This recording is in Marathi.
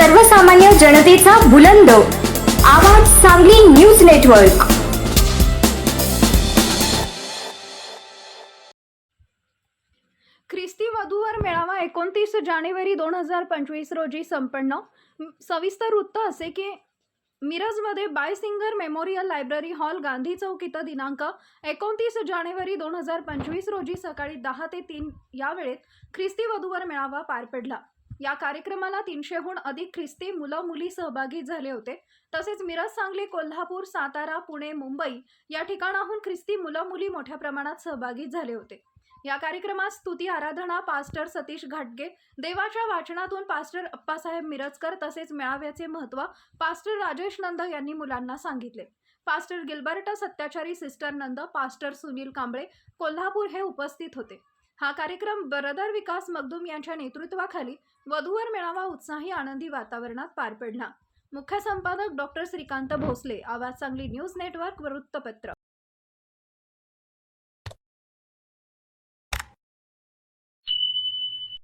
सर्वसामान्य जनतेचा बुलंद. आवाज सांगली न्यूज नेटवर्क. ख्रिस्ती वधूवर मेळावा एकोणतीस जानेवारी दोन हजार पंचवीस रोजी संपन्न. सविस्तर वृत्त असे की मिरजमध्ये बायसिंगर memorial library hall Gandhi Chowk इथं दिनांक एकोणतीस जानेवारी दोन हजार पंचवीस रोजी सकाळी दहा ते तीन या वेळेत ख्रिस्ती वधूवर मेळावा पार पडला. या कार्यक्रमाला तीनशेहून अधिक ख्रिस्ती मुलं मुली सहभागी झाले होते. तसेच मिरज सांगली कोल्हापूर सातारा पुणे मुंबई या ठिकाणाहून ख्रिस्ती मुलं मुली मोठ्या प्रमाणात सहभागी झाले होते. या कार्यक्रमात स्तुती आराधना पास्टर सतीश घाटगे देवाच्या वाचनातून पास्टर अप्पासाहेब मिरजकर तसेच मेळाव्याचे महत्त्व पास्टर राजेश नंद यांनी मुलांना सांगितले. Pastor Gilbert Satyachari sister Nand pastor Sunil Kamble Kolhapur हे उपस्थित होते. हा कार्यक्रम बरदर विकास मगदूम यांच्या नेतृत्वाखाली वधूवर मेळावा उत्साही आनंदी वातावरणात पार पडला. मुख्य संपादक डॉक्टर श्रीकांत भोसले आवाज सांगली न्यूज नेटवर्क वृत्तपत्र.